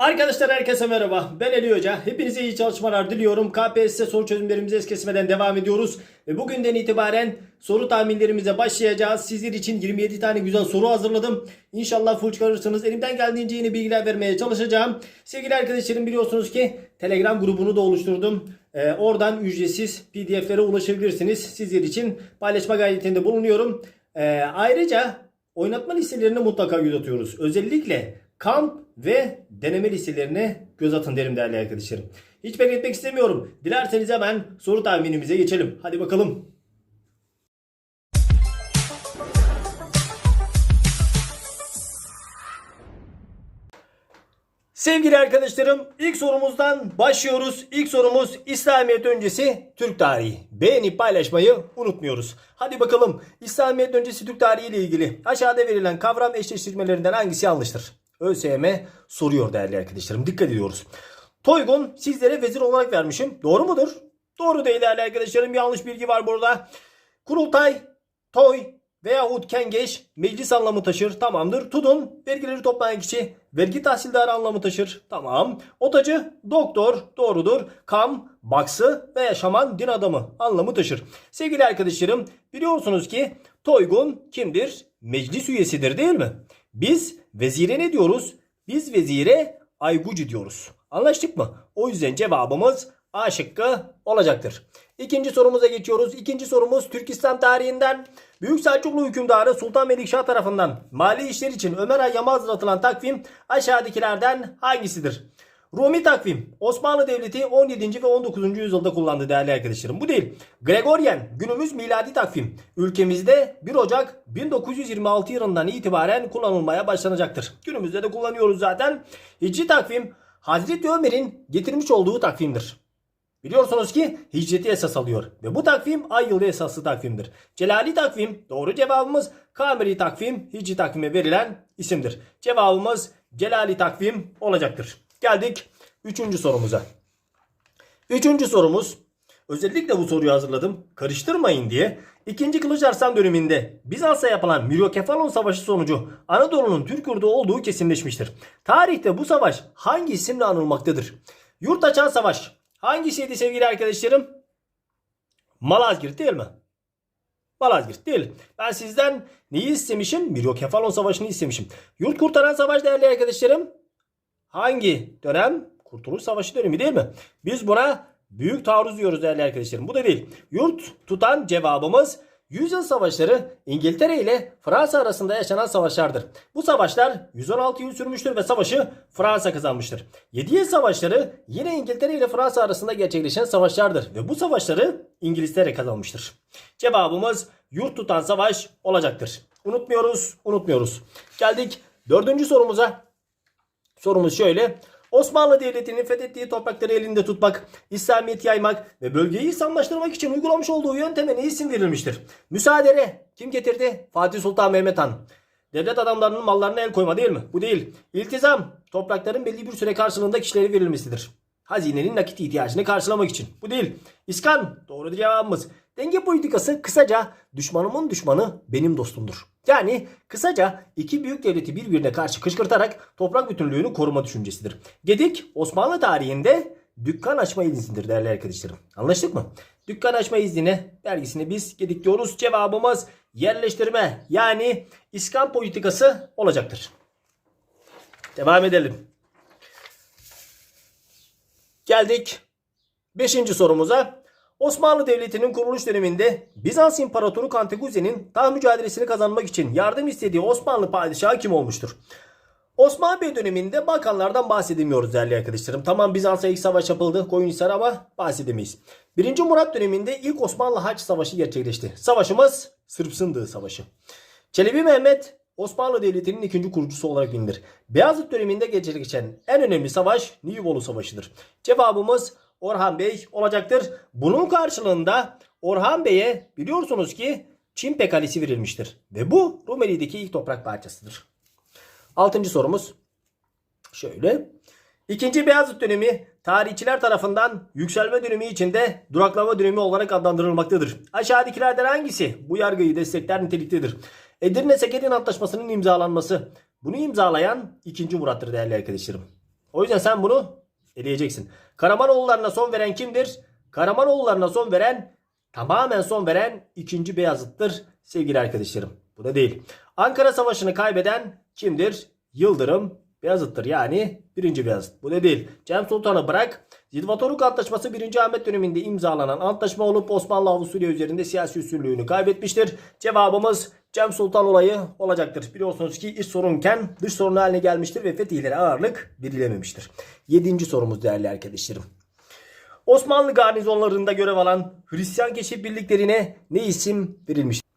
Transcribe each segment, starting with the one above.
Arkadaşlar herkese merhaba. Ben Ali Hoca. Hepinize iyi çalışmalar diliyorum. KPSS soru çözümlerimize es kesmeden devam ediyoruz. Ve bugünden itibaren soru tahminlerimize başlayacağız. Sizler için 27 tane güzel soru hazırladım. İnşallah full çıkarırsınız. Elimden geldiğince yeni bilgiler vermeye çalışacağım. Sevgili arkadaşlarım biliyorsunuz ki Telegram grubunu da oluşturdum. Ee, oradan ücretsiz pdf'lere ulaşabilirsiniz. Sizler için paylaşma gayretinde bulunuyorum. Ee, ayrıca oynatma listelerini mutlaka göz atıyoruz. Özellikle kamp ve deneme listelerine göz atın derim değerli arkadaşlarım. Hiç bekletmek istemiyorum. Dilerseniz hemen soru tahminimize geçelim. Hadi bakalım. Sevgili arkadaşlarım ilk sorumuzdan başlıyoruz. İlk sorumuz İslamiyet öncesi Türk tarihi. Beğenip paylaşmayı unutmuyoruz. Hadi bakalım İslamiyet öncesi Türk tarihi ile ilgili aşağıda verilen kavram eşleştirmelerinden hangisi yanlıştır? ÖSYM soruyor değerli arkadaşlarım. Dikkat ediyoruz. Toygun sizlere vezir olarak vermişim. Doğru mudur? Doğru değil değerli arkadaşlarım. Yanlış bilgi var burada. Kurultay, toy veyahut kengeç meclis anlamı taşır. Tamamdır. Tudun vergileri toplayan kişi vergi tahsildarı anlamı taşır. Tamam. Otacı doktor doğrudur. Kam baksı veya şaman din adamı anlamı taşır. Sevgili arkadaşlarım biliyorsunuz ki Toygun kimdir? Meclis üyesidir değil mi? Biz vezire ne diyoruz? Biz vezire aygucu diyoruz. Anlaştık mı? O yüzden cevabımız A şıkkı olacaktır. İkinci sorumuza geçiyoruz. İkinci sorumuz Türk İslam tarihinden Büyük Selçuklu hükümdarı Sultan Melikşah tarafından mali işler için Ömer Hayyam'a hazırlatılan takvim aşağıdakilerden hangisidir? Rumi takvim Osmanlı Devleti 17. ve 19. yüzyılda kullandı değerli arkadaşlarım. Bu değil. Gregorian günümüz miladi takvim ülkemizde 1 Ocak 1926 yılından itibaren kullanılmaya başlanacaktır. Günümüzde de kullanıyoruz zaten. Hicri takvim Hazreti Ömer'in getirmiş olduğu takvimdir. Biliyorsunuz ki hicreti esas alıyor ve bu takvim ay yılı esaslı takvimdir. Celali takvim doğru cevabımız Kameri takvim hicri takvime verilen isimdir. Cevabımız Celali takvim olacaktır. Geldik 3. sorumuza. 3. sorumuz özellikle bu soruyu hazırladım karıştırmayın diye. 2. Kılıç Arslan döneminde Bizans'a yapılan Myriokefalon Savaşı sonucu Anadolu'nun Türk yurdu olduğu kesinleşmiştir. Tarihte bu savaş hangi isimle anılmaktadır? Yurt açan savaş hangisiydi sevgili arkadaşlarım? Malazgirt değil mi? Malazgirt değil. Ben sizden neyi istemişim? Myriokefalon Savaşı'nı istemişim. Yurt kurtaran savaş değerli arkadaşlarım. Hangi dönem? Kurtuluş Savaşı dönemi değil mi? Biz buna büyük taarruz diyoruz değerli arkadaşlarım. Bu da değil. Yurt tutan cevabımız Yüzyıl savaşları İngiltere ile Fransa arasında yaşanan savaşlardır. Bu savaşlar 116 yıl sürmüştür ve savaşı Fransa kazanmıştır. 7 yıl savaşları yine İngiltere ile Fransa arasında gerçekleşen savaşlardır ve bu savaşları İngiltere kazanmıştır. Cevabımız yurt tutan savaş olacaktır. Unutmuyoruz, unutmuyoruz. Geldik dördüncü sorumuza. Sorumuz şöyle. Osmanlı Devleti'nin fethettiği toprakları elinde tutmak, İslamiyet'i yaymak ve bölgeyi İslamlaştırmak için uygulamış olduğu yönteme ne isim verilmiştir? Müsaadere kim getirdi? Fatih Sultan Mehmet Han. Devlet adamlarının mallarına el koyma değil mi? Bu değil. İltizam toprakların belli bir süre karşılığında kişilere verilmesidir. Hazinenin nakit ihtiyacını karşılamak için. Bu değil. İskan doğru cevabımız. Denge politikası kısaca düşmanımın düşmanı benim dostumdur. Yani kısaca iki büyük devleti birbirine karşı kışkırtarak toprak bütünlüğünü koruma düşüncesidir. Gedik Osmanlı tarihinde dükkan açma iznidir değerli arkadaşlarım. Anlaştık mı? Dükkan açma iznine vergisini biz gedik diyoruz. Cevabımız yerleştirme yani iskan politikası olacaktır. Devam edelim. Geldik 5. sorumuza. Osmanlı Devleti'nin kuruluş döneminde Bizans İmparatoru Kanteguze'nin taht mücadelesini kazanmak için yardım istediği Osmanlı padişahı kim olmuştur? Osmanlı Bey döneminde Balkanlardan bahsedemiyoruz değerli arkadaşlarım. Tamam Bizans'a ilk savaş yapıldı Koyunhisar ama bahsedemeyiz. 1. Murat döneminde ilk Osmanlı Haç Savaşı gerçekleşti. Savaşımız Sırp Sındığı Savaşı. Çelebi Mehmet Osmanlı Devleti'nin ikinci kurucusu olarak bilinir. Beyazıt döneminde gerçekleşen en önemli savaş Nibolu Savaşı'dır. Cevabımız Orhan Bey olacaktır. Bunun karşılığında Orhan Bey'e biliyorsunuz ki Çin Pekalesi verilmiştir. Ve bu Rumeli'deki ilk toprak parçasıdır. Altıncı sorumuz şöyle. İkinci Beyazıt dönemi tarihçiler tarafından yükselme dönemi içinde duraklama dönemi olarak adlandırılmaktadır. Aşağıdakilerden hangisi bu yargıyı destekler niteliktedir? Edirne Sekerin Antlaşması'nın imzalanması. Bunu imzalayan 2. Murat'tır değerli arkadaşlarım. O yüzden sen bunu eleyeceksin. Karamanoğullarına son veren kimdir? Karamanoğullarına son veren tamamen son veren 2. Beyazıt'tır sevgili arkadaşlarım. Bu da değil. Ankara Savaşı'nı kaybeden kimdir? Yıldırım Beyazıt'tır. Yani 1. Beyazıt. Bu da değil. Cem Sultan'ı bırak. Zilvatoruk Antlaşması 1. Ahmet döneminde imzalanan antlaşma olup Osmanlı Avusturya üzerinde siyasi üstünlüğünü kaybetmiştir. Cevabımız Cem Sultan olayı olacaktır. Biliyorsunuz ki iç sorunken dış sorun haline gelmiştir ve fetihlere ağırlık verilememiştir. 7. sorumuz değerli arkadaşlarım. Osmanlı garnizonlarında görev alan Hristiyan keşif birliklerine ne isim verilmiştir?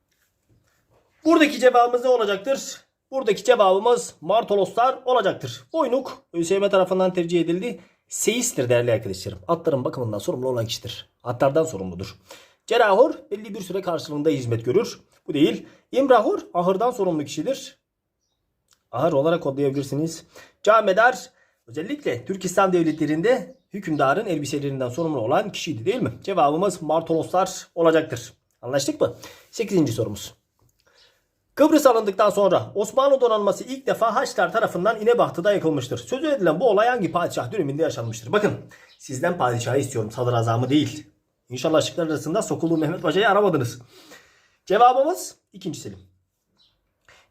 Buradaki cevabımız ne olacaktır? Buradaki cevabımız Martoloslar olacaktır. Boynuk ÖSYM tarafından tercih edildi. Seyistir değerli arkadaşlarım. Atların bakımından sorumlu olan kişidir. Atlardan sorumludur. Cerahor belli bir süre karşılığında hizmet görür. Bu değil. İmrahur ahırdan sorumlu kişidir. Ahır olarak kodlayabilirsiniz. Camedar özellikle Türk İslam devletlerinde hükümdarın elbiselerinden sorumlu olan kişiydi değil mi? Cevabımız Martoloslar olacaktır. Anlaştık mı? 8. sorumuz. Kıbrıs alındıktan sonra Osmanlı donanması ilk defa Haçlılar tarafından İnebahtı'da yakılmıştır. Sözü edilen bu olay hangi padişah döneminde yaşanmıştır? Bakın sizden padişahı istiyorum sadrazamı değil. İnşallah şıklar arasında Sokullu Mehmet Paşa'yı aramadınız. Cevabımız 2. Selim.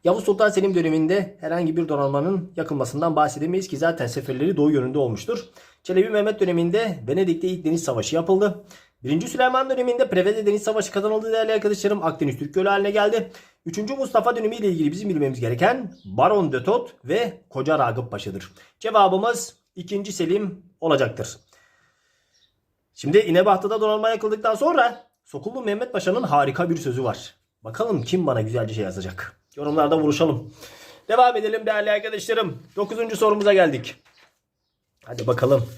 Yavuz Sultan Selim döneminde herhangi bir donanmanın yakılmasından bahsedemeyiz ki zaten seferleri doğu yönünde olmuştur. Çelebi Mehmet döneminde Venedik'te ilk deniz savaşı yapıldı. 1. Süleyman döneminde Preveze Deniz Savaşı kazanıldı değerli arkadaşlarım. Akdeniz Türk Gölü haline geldi. 3. Mustafa dönemi ile ilgili bizim bilmemiz gereken Baron de Tot ve Koca Ragıp Paşa'dır. Cevabımız 2. Selim olacaktır. Şimdi İnebahtı'da donanma yakıldıktan sonra Sokullu Mehmet Paşa'nın harika bir sözü var. Bakalım kim bana güzelce şey yazacak. Yorumlarda vuruşalım. Devam edelim değerli arkadaşlarım. 9. sorumuza geldik. Hadi bakalım.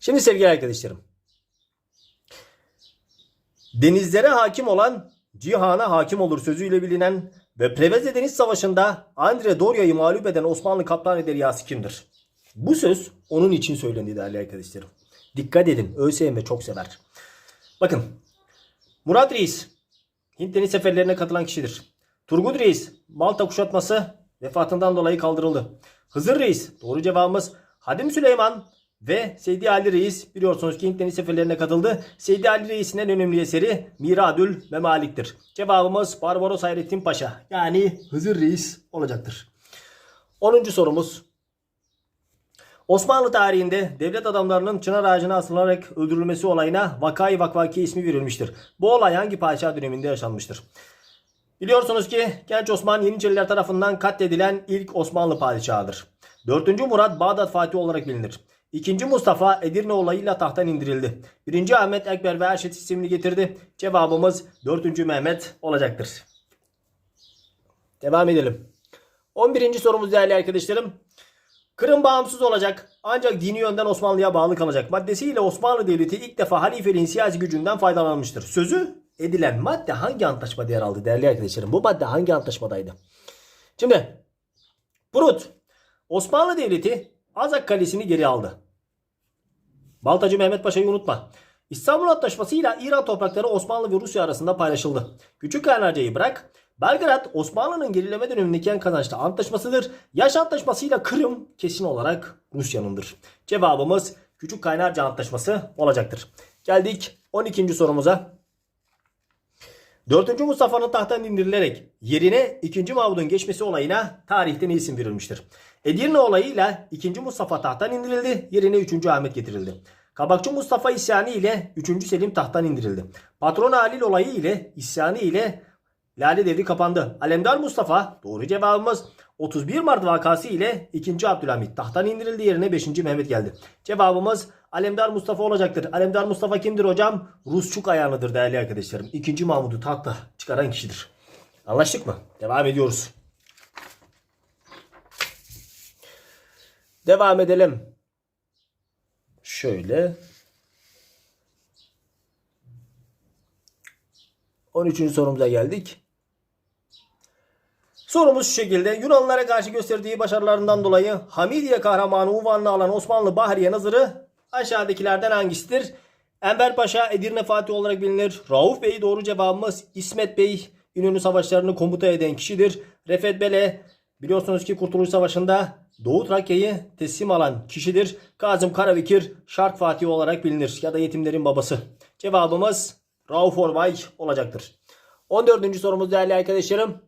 Şimdi sevgili arkadaşlarım. Denizlere hakim olan cihana hakim olur sözüyle bilinen ve Preveze Deniz Savaşı'nda Andre Doria'yı mağlup eden Osmanlı kaptan deryası kimdir? Bu söz onun için söylendi değerli arkadaşlarım. Dikkat edin ÖSYM çok sever. Bakın Murat Reis Hint deniz seferlerine katılan kişidir. Turgut Reis Malta kuşatması vefatından dolayı kaldırıldı. Hızır Reis doğru cevabımız Hadim Süleyman ve Seydi Ali Reis biliyorsunuz ki Hint deniz seferlerine katıldı. Seydi Ali Reis'in en önemli eseri Miradül Memalik'tir. Cevabımız Barbaros Hayrettin Paşa yani Hızır Reis olacaktır. 10. sorumuz Osmanlı tarihinde devlet adamlarının çınar ağacına asılarak öldürülmesi olayına Vakai Vakvaki ismi verilmiştir. Bu olay hangi padişah döneminde yaşanmıştır? Biliyorsunuz ki Genç Osman Yeniçeriler tarafından katledilen ilk Osmanlı padişahıdır. 4. Murat Bağdat Fatih olarak bilinir. 2. Mustafa Edirne olayıyla tahttan indirildi. 1. Ahmet Ekber ve Erşet sistemini getirdi. Cevabımız 4. Mehmet olacaktır. Devam edelim. 11. sorumuz değerli arkadaşlarım. Kırım bağımsız olacak ancak dini yönden Osmanlı'ya bağlı kalacak maddesiyle Osmanlı Devleti ilk defa halifeliğin siyasi gücünden faydalanmıştır. Sözü edilen madde hangi antlaşmada yer aldı değerli arkadaşlarım? Bu madde hangi antlaşmadaydı? Şimdi Prut Osmanlı Devleti Azak Kalesi'ni geri aldı. Baltacı Mehmet Paşa'yı unutma. İstanbul Antlaşması ile İran toprakları Osmanlı ve Rusya arasında paylaşıldı. Küçük Kaynarca'yı bırak. Belgrad Osmanlı'nın gerileme dönemindeki en kazançlı antlaşmasıdır. Yaş antlaşmasıyla Kırım kesin olarak Rusya'nındır. Cevabımız Küçük Kaynarca Antlaşması olacaktır. Geldik 12. sorumuza. 4. Mustafa'nın tahttan indirilerek yerine 2. Mahmud'un geçmesi olayına tarihte ne isim verilmiştir? Edirne olayıyla 2. Mustafa tahttan indirildi, yerine 3. Ahmet getirildi. Kabakçı Mustafa isyanı ile 3. Selim tahttan indirildi. Patron Halil olayı ile isyanı ile Lale devri kapandı. Alemdar Mustafa doğru cevabımız 31 Mart vakası ile 2. Abdülhamit tahttan indirildi yerine 5. Mehmet geldi. Cevabımız Alemdar Mustafa olacaktır. Alemdar Mustafa kimdir hocam? Rusçuk ayağınıdır değerli arkadaşlarım. 2. Mahmud'u tahta çıkaran kişidir. Anlaştık mı? Devam ediyoruz. Devam edelim. Şöyle. 13. sorumuza geldik. Sorumuz şu şekilde. Yunanlılara karşı gösterdiği başarılarından dolayı Hamidiye kahramanı unvanını alan Osmanlı Bahriye Nazırı aşağıdakilerden hangisidir? Enver Paşa Edirne Fatih olarak bilinir. Rauf Bey doğru cevabımız. İsmet Bey İnönü Savaşları'nı komuta eden kişidir. Refet Bele biliyorsunuz ki Kurtuluş Savaşı'nda Doğu Trakya'yı teslim alan kişidir. Kazım Karabekir Şark Fatih olarak bilinir ya da yetimlerin babası. Cevabımız Rauf Orbay olacaktır. 14. sorumuz değerli arkadaşlarım.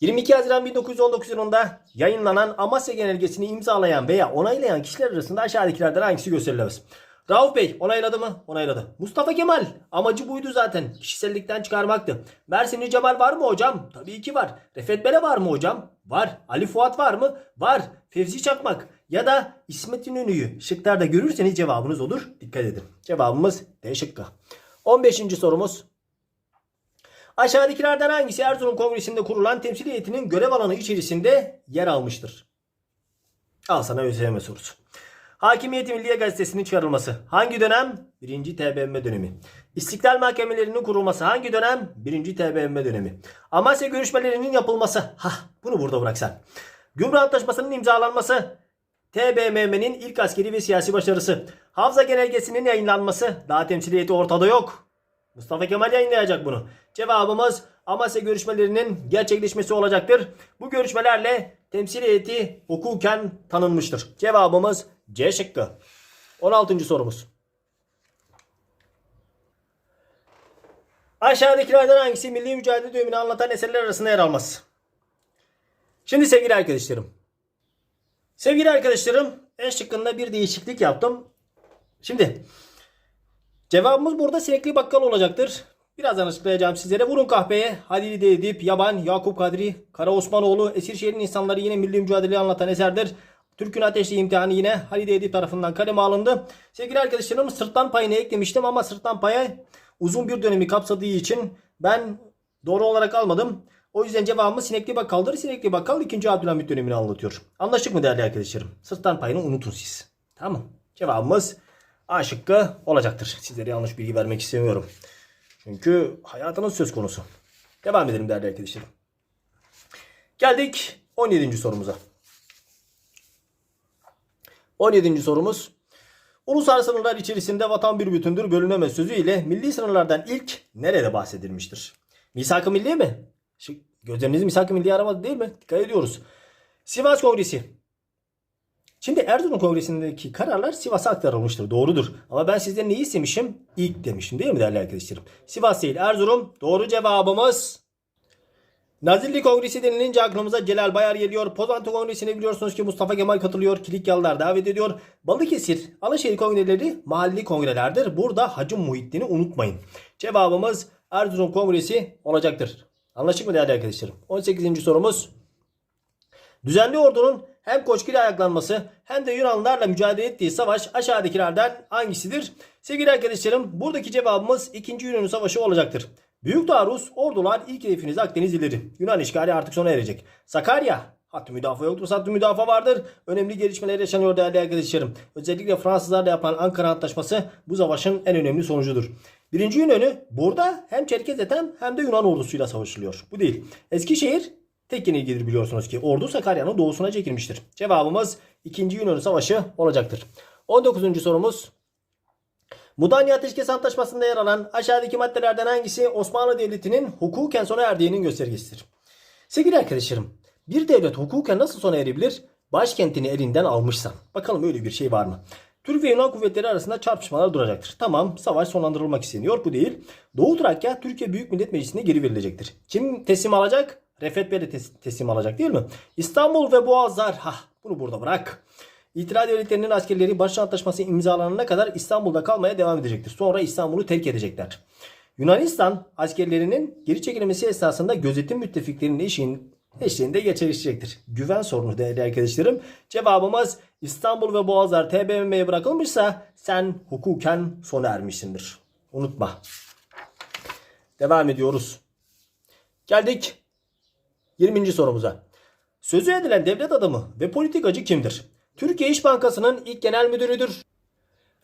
22 Haziran 1919 yılında yayınlanan Amasya Genelgesi'ni imzalayan veya onaylayan kişiler arasında aşağıdakilerden hangisi gösterilemez? Rauf Bey onayladı mı? Onayladı. Mustafa Kemal amacı buydu zaten. Kişisellikten çıkarmaktı. Mersinli Cemal var mı hocam? Tabii ki var. Refet Bele var mı hocam? Var. Ali Fuat var mı? Var. Fevzi Çakmak ya da İsmet İnönü'yü şıklarda görürseniz cevabınız olur. Dikkat edin. Cevabımız D şıkkı. 15. sorumuz. Aşağıdakilerden hangisi Erzurum Kongresi'nde kurulan temsil heyetinin görev alanı içerisinde yer almıştır? Al sana ÖSYM sorusu. Hakimiyeti Milliye Gazetesi'nin çıkarılması hangi dönem? 1. TBMM dönemi. İstiklal mahkemelerinin kurulması hangi dönem? 1. TBMM dönemi. Amasya görüşmelerinin yapılması. Hah bunu burada bıraksan. Gümrük Antlaşması'nın imzalanması. TBMM'nin ilk askeri ve siyasi başarısı. Havza Genelgesi'nin yayınlanması. Daha temsiliyeti ortada yok. Mustafa Kemal yayınlayacak bunu. Cevabımız Amasya görüşmelerinin gerçekleşmesi olacaktır. Bu görüşmelerle temsil heyeti hukuken tanınmıştır. Cevabımız C şıkkı. 16. sorumuz. Aşağıdakilerden hangisi milli mücadele dönemini anlatan eserler arasında yer almaz? Şimdi sevgili arkadaşlarım. Sevgili arkadaşlarım en şıkkında bir değişiklik yaptım. Şimdi Cevabımız burada sinekli bakkal olacaktır. Birazdan açıklayacağım sizlere. Vurun kahveye. Halil Edip, Yaban, Yakup Kadri, Kara Osmanoğlu, Esirşehir'in insanları yine milli mücadeleyi anlatan eserdir. Türk'ün ateşli imtihanı yine Halide Edip tarafından kaleme alındı. Sevgili arkadaşlarım sırtlan payını eklemiştim ama sırtlan payı uzun bir dönemi kapsadığı için ben doğru olarak almadım. O yüzden cevabımız Sinekli Bakkal'dır. Sinekli Bakkal 2. Abdülhamit dönemini anlatıyor. Anlaştık mı değerli arkadaşlarım? Sırtlan payını unutun siz. Tamam. Cevabımız A şıkkı olacaktır. Sizlere yanlış bilgi vermek istemiyorum. Çünkü hayatınız söz konusu. Devam edelim değerli arkadaşlarım. Geldik 17. sorumuza. 17. sorumuz. Ulusal sınırlar içerisinde vatan bir bütündür bölünemez sözü ile milli sınırlardan ilk nerede bahsedilmiştir? Misak-ı Milli mi? Şu, gözleriniz Misak-ı Milli aramadı değil mi? Dikkat ediyoruz. Sivas Kongresi. Şimdi Erzurum Kongresi'ndeki kararlar Sivas'a aktarılmıştır. Doğrudur. Ama ben sizden neyi istemişim? İlk demişim değil mi değerli arkadaşlarım? Sivas değil Erzurum. Doğru cevabımız Nazilli Kongresi denilince aklımıza Celal Bayar geliyor. Pozantı Kongresi'ne biliyorsunuz ki Mustafa Kemal katılıyor. Kilikyalılar davet ediyor. Balıkesir, Alaşehir kongreleri mahalli kongrelerdir. Burada Hacı Muhittin'i unutmayın. Cevabımız Erzurum Kongresi olacaktır. Anlaştık mı değerli arkadaşlarım? 18. sorumuz. Düzenli ordunun hem Koçgil ayaklanması hem de Yunanlılarla mücadele ettiği savaş aşağıdakilerden hangisidir? Sevgili arkadaşlarım buradaki cevabımız 2. Yunan Savaşı olacaktır. Büyük taarruz ordular ilk hedefiniz Akdeniz ileri. Yunan işgali artık sona erecek. Sakarya Hattı müdafaa yoktur. Hattı müdafaa vardır. Önemli gelişmeler yaşanıyor değerli arkadaşlarım. Özellikle Fransızlarla yapılan Ankara Antlaşması bu savaşın en önemli sonucudur. Birinci Yunan'ı burada hem Çerkez Ethem hem de Yunan ordusuyla savaşılıyor. Bu değil. Eskişehir tek yenilgidir biliyorsunuz ki. Ordu Sakarya'nın doğusuna çekilmiştir. Cevabımız 2. Yunan Savaşı olacaktır. 19. sorumuz. Mudanya Ateşkes Antlaşması'nda yer alan aşağıdaki maddelerden hangisi Osmanlı Devleti'nin hukuken sona erdiğinin göstergesidir? Sevgili arkadaşlarım, bir devlet hukuken nasıl sona erebilir? Başkentini elinden almışsa. Bakalım öyle bir şey var mı? Türk ve Yunan kuvvetleri arasında çarpışmalar duracaktır. Tamam savaş sonlandırılmak isteniyor bu değil. Doğu Trakya Türkiye Büyük Millet Meclisi'ne geri verilecektir. Kim teslim alacak? Refet Bey de tes- teslim alacak değil mi? İstanbul ve Boğazlar. Ha bunu burada bırak. İtilal devletlerinin askerleri Barış Antlaşması imzalanana kadar İstanbul'da kalmaya devam edecektir. Sonra İstanbul'u terk edecekler. Yunanistan askerlerinin geri çekilmesi esnasında gözetim müttefiklerinin eşiğin, eşliğinde gerçekleşecektir. Güven sorunu değerli arkadaşlarım. Cevabımız İstanbul ve Boğazlar TBMM'ye bırakılmışsa sen hukuken sona ermişsindir. Unutma. Devam ediyoruz. Geldik 20. sorumuza. Sözü edilen devlet adamı ve politikacı kimdir? Türkiye İş Bankası'nın ilk genel müdürüdür.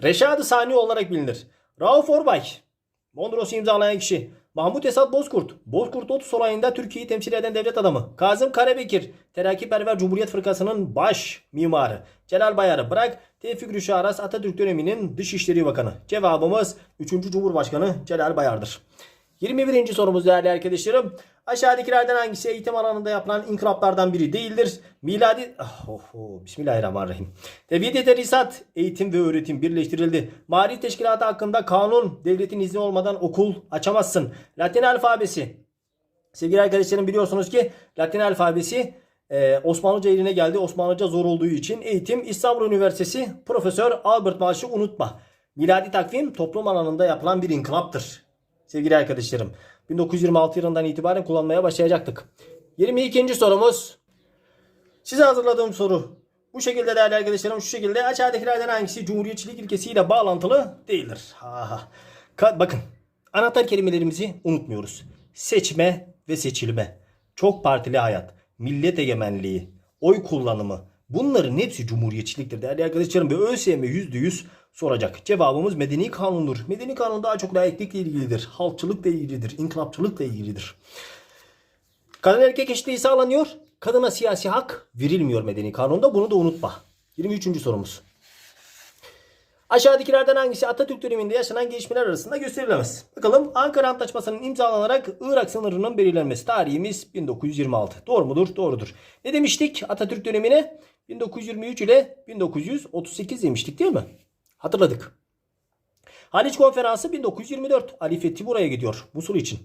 Reşad-ı Sani olarak bilinir. Rauf Orbay, Mondros'u imzalayan kişi. Mahmut Esat Bozkurt, Bozkurt Otus olayında Türkiye'yi temsil eden devlet adamı. Kazım Karabekir, Terakkiperver Cumhuriyet Fırkası'nın baş mimarı. Celal Bayar'ı bırak, Tevfik Rüşa Aras Atatürk döneminin Dışişleri Bakanı. Cevabımız 3. Cumhurbaşkanı Celal Bayar'dır. 21. sorumuz değerli arkadaşlarım. Aşağıdakilerden hangisi eğitim alanında yapılan inkılaplardan biri değildir? Miladi... Ah, oh, oh, Bismillahirrahmanirrahim. Tevhid terisat, eğitim ve öğretim birleştirildi. Mali teşkilatı hakkında kanun, devletin izni olmadan okul açamazsın. Latin alfabesi. Sevgili arkadaşlarım biliyorsunuz ki Latin alfabesi e, Osmanlıca eline geldi. Osmanlıca zor olduğu için eğitim İstanbul Üniversitesi Profesör Albert Marş'ı unutma. Miladi takvim toplum alanında yapılan bir inkılaptır. Sevgili arkadaşlarım 1926 yılından itibaren kullanmaya başlayacaktık. 22. sorumuz. Size hazırladığım soru. Bu şekilde değerli arkadaşlarım şu şekilde aşağıdakilerden hangisi cumhuriyetçilik ilkesiyle bağlantılı değildir? Ha, ha. Ka- bakın anahtar kelimelerimizi unutmuyoruz. Seçme ve seçilme. Çok partili hayat. Millet egemenliği. Oy kullanımı. Bunların hepsi cumhuriyetçiliktir değerli arkadaşlarım ve ÖSYM %100 soracak. Cevabımız medeni kanundur. Medeni kanun daha çok laiklikle ilgilidir. Halkçılıkla ilgilidir. inkılapçılıkla ilgilidir. Kadın erkek eşitliği sağlanıyor. Kadına siyasi hak verilmiyor medeni kanunda. Bunu da unutma. 23. sorumuz. Aşağıdakilerden hangisi Atatürk döneminde yaşanan gelişmeler arasında gösterilemez? Bakalım Ankara Antlaşması'nın imzalanarak Irak sınırının belirlenmesi tarihimiz 1926. Doğru mudur? Doğrudur. Ne demiştik Atatürk dönemine? 1923 ile 1938 demiştik değil mi? Hatırladık. Haliç Konferansı 1924. Ali Fethi buraya gidiyor. Musul için.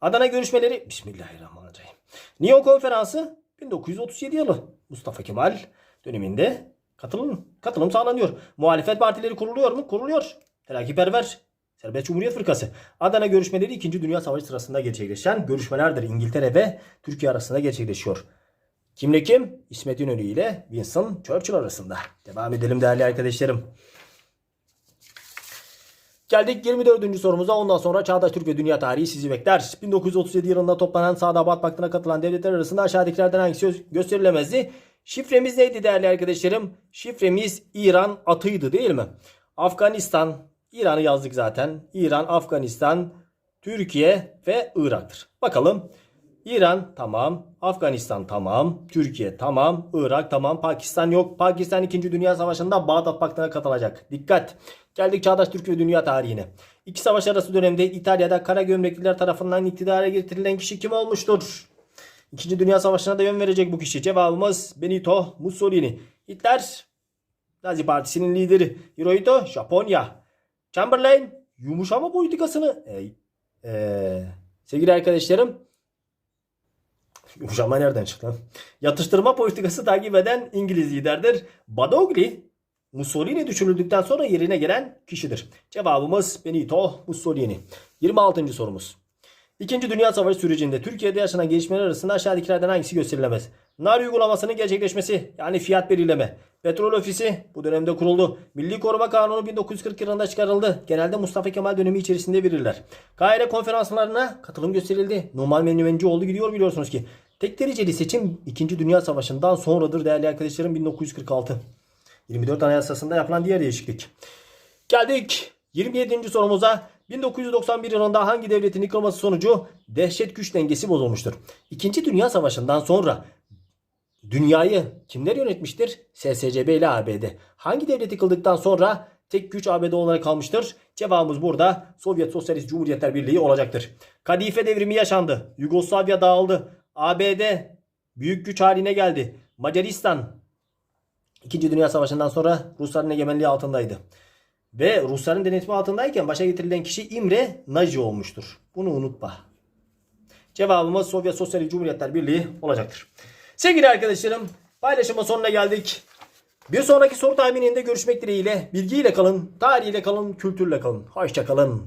Adana görüşmeleri Bismillahirrahmanirrahim. Nyon Konferansı 1937 yılı. Mustafa Kemal döneminde katılım, katılım sağlanıyor. Muhalefet partileri kuruluyor mu? Kuruluyor. Terakkiperver. Serbest Cumhuriyet Fırkası. Adana görüşmeleri 2. Dünya Savaşı sırasında gerçekleşen görüşmelerdir. İngiltere ve Türkiye arasında gerçekleşiyor. Kimle kim? İsmet İnönü ile Winston Churchill arasında. Devam edelim değerli arkadaşlarım. Geldik 24. sorumuza. Ondan sonra Çağdaş Türk ve Dünya Tarihi sizi bekler. 1937 yılında toplanan Sadabat Paktı'na katılan devletler arasında aşağıdakilerden hangisi gösterilemezdi? Şifremiz neydi değerli arkadaşlarım? Şifremiz İran atıydı değil mi? Afganistan, İran'ı yazdık zaten. İran, Afganistan, Türkiye ve Irak'tır. Bakalım. İran tamam, Afganistan tamam, Türkiye tamam, Irak tamam, Pakistan yok. Pakistan 2. Dünya Savaşı'nda Bağdat Paktı'na katılacak. Dikkat! Geldik Çağdaş Türk ve Dünya tarihine. İki savaş arası dönemde İtalya'da kara gömlekliler tarafından iktidara getirilen kişi kim olmuştur? İkinci Dünya Savaşı'na da yön verecek bu kişi. Cevabımız Benito Mussolini. Hitler Nazi Partisi'nin lideri. Hirohito Japonya. Chamberlain yumuşama politikasını e, e, sevgili arkadaşlarım Yumuşama nereden çıktı? Yatıştırma politikası takip eden İngiliz liderdir. Badogli Mussolini düşürüldükten sonra yerine gelen kişidir. Cevabımız Benito Mussolini. 26. sorumuz. İkinci Dünya Savaşı sürecinde Türkiye'de yaşanan gelişmeler arasında aşağıdakilerden hangisi gösterilemez? Nar uygulamasının gerçekleşmesi yani fiyat belirleme. Petrol ofisi bu dönemde kuruldu. Milli Koruma Kanunu 1940 yılında çıkarıldı. Genelde Mustafa Kemal dönemi içerisinde verirler. Kahire konferanslarına katılım gösterildi. Numan Menyumencioğlu gidiyor biliyorsunuz ki. Tek dereceli seçim 2. Dünya Savaşı'ndan sonradır değerli arkadaşlarım 1946. 24 Anayasası'nda yapılan diğer değişiklik. Geldik 27. sorumuza. 1991 yılında hangi devletin yıkılması sonucu dehşet güç dengesi bozulmuştur? İkinci Dünya Savaşı'ndan sonra dünyayı kimler yönetmiştir? SSCB ile ABD. Hangi devlet yıkıldıktan sonra tek güç ABD olarak kalmıştır? Cevabımız burada Sovyet Sosyalist Cumhuriyetler Birliği olacaktır. Kadife devrimi yaşandı. Yugoslavya dağıldı. ABD büyük güç haline geldi. Macaristan İkinci Dünya Savaşı'ndan sonra Rusların egemenliği altındaydı. Ve Rusların denetimi altındayken başa getirilen kişi İmre Naci olmuştur. Bunu unutma. Cevabımız Sovyet Sosyalist Cumhuriyetler Birliği olacaktır. Sevgili arkadaşlarım paylaşımın sonuna geldik. Bir sonraki soru tahmininde görüşmek dileğiyle bilgiyle kalın, tarihiyle kalın, kültürle kalın. Hoşça kalın.